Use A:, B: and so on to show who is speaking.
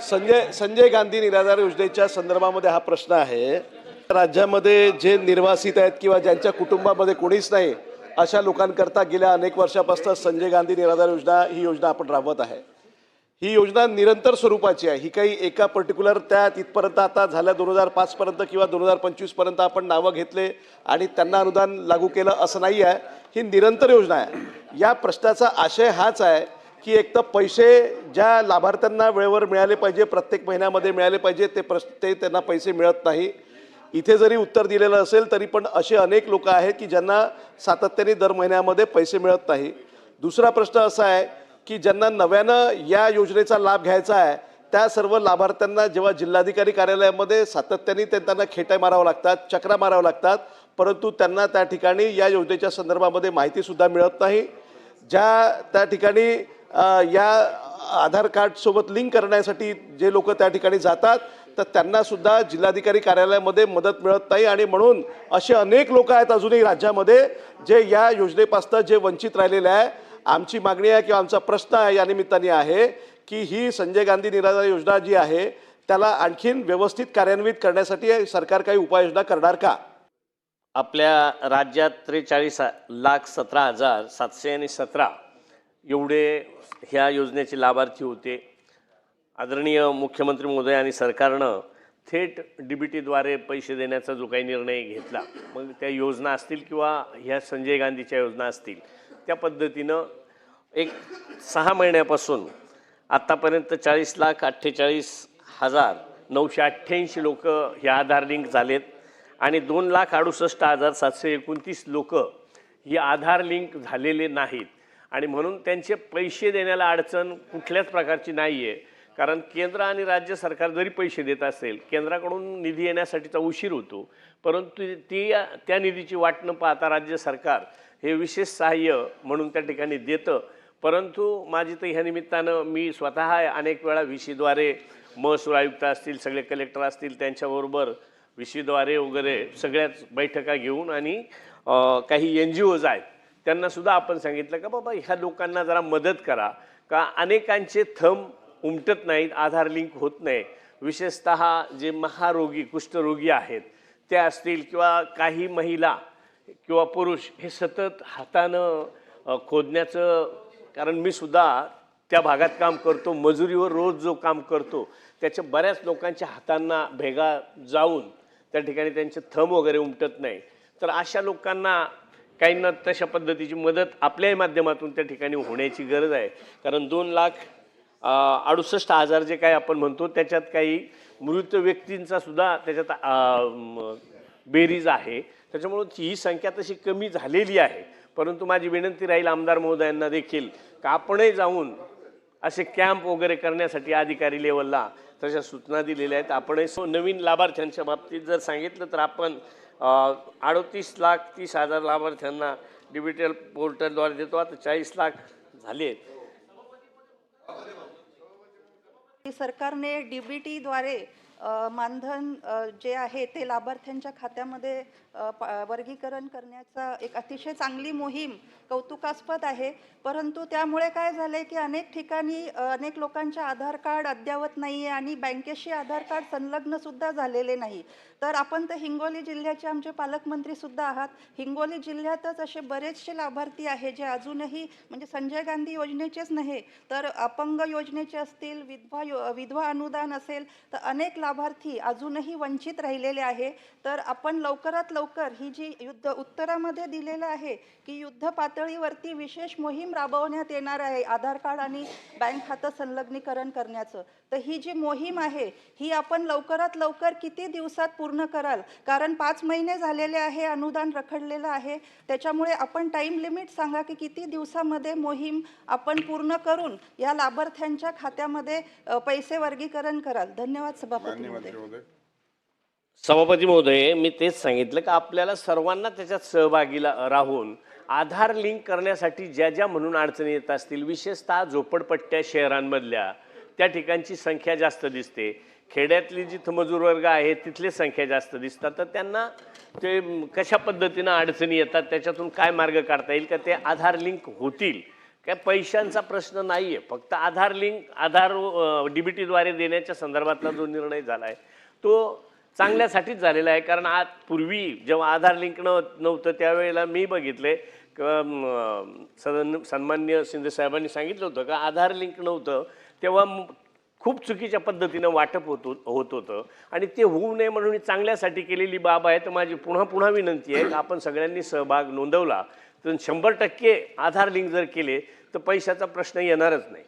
A: संजय संजय गांधी निराधार योजनेच्या संदर्भामध्ये हा प्रश्न आहे. राज्यामध्ये जे निर्वासित आहेत किंवा ज्यांच्या कुटुंबामध्ये कोणीच नाही अशा लोकांकरता गेल्या अनेक वर्षापासून संजय गांधी निराधार योजना ही योजना आपण राबवत आहे. ही योजना निरंतर स्वरूपाची आहे. ही काही एका पर्टिक्युलर त्या तिथपर्यंत आता झाल्या दोन हजार पाचपर्यंत किंवा दोन हजार पंचवीसपर्यंत आपण नावं घेतले आणि त्यांना अनुदान लागू केलं असं नाही आहे ही निरंतर योजना आहे. या प्रश्नाचा आशय हाच आहे की एक तर पैसे ज्या लाभार्थ्यांना वेळेवर मिळाले पाहिजे प्रत्येक महिन्यामध्ये मिळाले पाहिजे ते प्रश्न ते त्यांना पैसे मिळत नाही. इथे जरी उत्तर दिलेलं असेल तरी पण असे अनेक लोक आहेत की ज्यांना सातत्याने दर महिन्यामध्ये पैसे मिळत नाही. दुसरा प्रश्न असा आहे की ज्यांना नव्यानं या योजनेचा लाभ घ्यायचा आहे त्या सर्व लाभार्थ्यांना जेव्हा जिल्हाधिकारी कार्यालयामध्ये सातत्याने ते त्यांना खेट्या मारावं लागतात चक्रा मारावं लागतात परंतु त्यांना त्या ठिकाणी या योजनेच्या संदर्भामध्ये माहितीसुद्धा मिळत नाही. ज्या त्या ठिकाणी या आधार कार्डसोबत लिंक करण्यासाठी जे लोक त्या ठिकाणी जातात तर त्यांना सुद्धा जिल्हाधिकारी कार्यालयामध्ये मदत मिळत नाही आणि म्हणून असे अनेक लोक आहेत अजूनही राज्यामध्ये जे या योजनेपासून जे वंचित राहिलेले आहे. आमची मागणी आहे किंवा आमचा प्रश्न आहे या निमित्ताने आहे की ही संजय गांधी निराधार योजना जी आहे त्याला आणखीन व्यवस्थित कार्यान्वित करण्यासाठी सरकार काही उपाययोजना करणार का?
B: आपल्या राज्यात त्रेचाळीस लाख सतरा हजार सातशे आणि सतरा एवढे ह्या योजनेचे लाभार्थी होते. आदरणीय मुख्यमंत्री महोदय आणि सरकारनं थेट डी बी टीद्वारे पैसे देण्याचा जो काही निर्णय घेतला मग त्या योजना असतील किंवा ह्या संजय गांधीच्या योजना असतील त्या पद्धतीनं एक सहा महिन्यापासून आत्तापर्यंत चाळीस लाख अठ्ठेचाळीस हजार नऊशे अठ्ठ्याऐंशी लोक हे आधार लिंक झालेत आणि दोन लाख अडुसष्ट हजार सातशे एकोणतीस लोक ही आधार लिंक झालेले नाहीत. आणि म्हणून त्यांचे पैसे देण्याला अडचण कुठल्याच प्रकारची नाही आहे कारण केंद्र आणि राज्य सरकार जरी पैसे देत असेल केंद्राकडून निधी येण्यासाठीचा उशीर होतो. परंतु ती त्या निधीची वाट न पाहता राज्य सरकार हे विशेष सहाय्य म्हणून त्या ठिकाणी देतं. परंतु माझी तर ह्या निमित्तानं मी स्वतः अनेक वेळा व्ही महसूल आयुक्त असतील सगळे कलेक्टर असतील त्यांच्याबरोबर व्ही वगैरे सगळ्याच बैठका घेऊन आणि काही एन जी ओज आहेत त्यांनासुद्धा आपण सांगितलं का बाबा ह्या लोकांना जरा मदत करा. का अनेकांचे थंब उमटत नाहीत आधार लिंक होत नाही. विशेषतः जे महारोगी कुष्ठरोगी आहेत ते असतील किंवा काही महिला किंवा पुरुष हे सतत हातानं खोदण्याचं कारण मी सुद्धा त्या भागात काम करतो मजुरीवर रोज जो काम करतो त्याच्या बऱ्याच लोकांच्या हातांना भेगा जाऊन त्या ठिकाणी त्यांचे थंब वगैरे उमटत नाही. तर अशा लोकांना काहींना तशा पद्धतीची मदत आपल्याही माध्यमातून त्या ठिकाणी होण्याची गरज आहे. कारण दोन लाख अडुसष्ट हजार जे काही आपण म्हणतो त्याच्यात काही मृत व्यक्तींचा सुद्धा त्याच्यात बेरीज आहे. त्याच्यामुळं ही संख्या तशी कमी झालेली आहे. परंतु माझी विनंती राहील आमदार महोदयांना देखील का आपणही जाऊन असे कॅम्प वगैरे करण्यासाठी अधिकारी लेवलला तशा सूचना दिलेल्या आहेत. आपणही सो नवीन लाभार्थ्यांच्या बाबतीत जर सांगितलं तर आपण अडतीस लाख तीस हजार लाभार्थ्यांना डिजिटल पोर्टलद्वारे देतो. आता चाळीस लाख झाले आहेत.
C: सरकारने डीबीटीद्वारे मानधन जे आहे ते लाभार्थ्यांच्या खात्यामध्ये वर्गीकरण करण्याचा एक अतिशय चांगली मोहीम कौतुकास्पद आहे. परंतु त्यामुळे काय झाले की अनेक ठिकाणी अनेक लोकांचे आधार कार्ड अद्यावत नाही आहे आणि बँकेशी आधार कार्ड संलग्नसुद्धा झालेले नाही. तर आपण तर हिंगोली जिल्ह्याचे आमचे पालकमंत्रीसुद्धा आहात. हिंगोली जिल्ह्यातच असे बरेचसे लाभार्थी आहे जे अजूनही म्हणजे संजय गांधी योजनेचेच नाही तर अपंग योजनेचे असतील विधवा यो विधवा अनुदान असेल तर अनेक लाभार्थी अजूनही वंचित राहिलेले आहे तर आपण लवकरात लवकर ही जी युद्ध उत्तरामध्ये दिलेलं आहे की युद्ध पातळीवरती विशेष मोहीम राबवण्यात येणार आहे आधार कार्ड आणि बँक खातं संलग्नीकरण करण्याचं. तर ही जी मोहीम आहे ही आपण लवकरात लवकर किती दिवसात पूर्ण कराल? कारण पाच महिने झालेले आहे अनुदान रखडलेलं आहे. त्याच्यामुळे आपण टाईम लिमिट सांगा की किती दिवसामध्ये मोहीम आपण पूर्ण करून या लाभार्थ्यांच्या खात्यामध्ये पैसे वर्गीकरण कराल. धन्यवाद सभापती. महोदय.
B: सभापती महोदय मी तेच सांगितलं की आपल्याला सर्वांना त्याच्यात सहभागीला राहून आधार लिंक करण्यासाठी ज्या ज्या म्हणून अडचणी येत असतील विशेषतः झोपडपट्ट्या शहरांमधल्या त्या ठिकाणची संख्या जास्त दिसते. खेड्यातली जिथं मजूर वर्ग आहे तिथली संख्या जास्त दिसतात. तर त्यांना ते कशा पद्धतीनं अडचणी येतात त्याच्यातून काय मार्ग काढता येईल का ते आधार लिंक होतील काय पैशांचा प्रश्न नाही आहे फक्त आधार लिंक आधार डी बी टीद्वारे देण्याच्या संदर्भातला जो निर्णय झाला आहे तो चांगल्यासाठीच झालेला आहे. कारण आज पूर्वी जेव्हा आधार लिंक नव नव्हतं त्यावेळेला मी बघितले सदन सन्मान्य शिंदे साहेबांनी सांगितलं होतं का आधार लिंक नव्हतं तेव्हा खूप चुकीच्या पद्धतीनं वाटप होत होत होतं. आणि ते होऊ नये म्हणून चांगल्यासाठी केलेली बाब आहे. तर माझी पुन्हा पुन्हा विनंती आहे आपण सगळ्यांनी सहभाग नोंदवला. तर शंभर टक्के आधार लिंक जर केले तर पैशाचा प्रश्न येणारच नाही.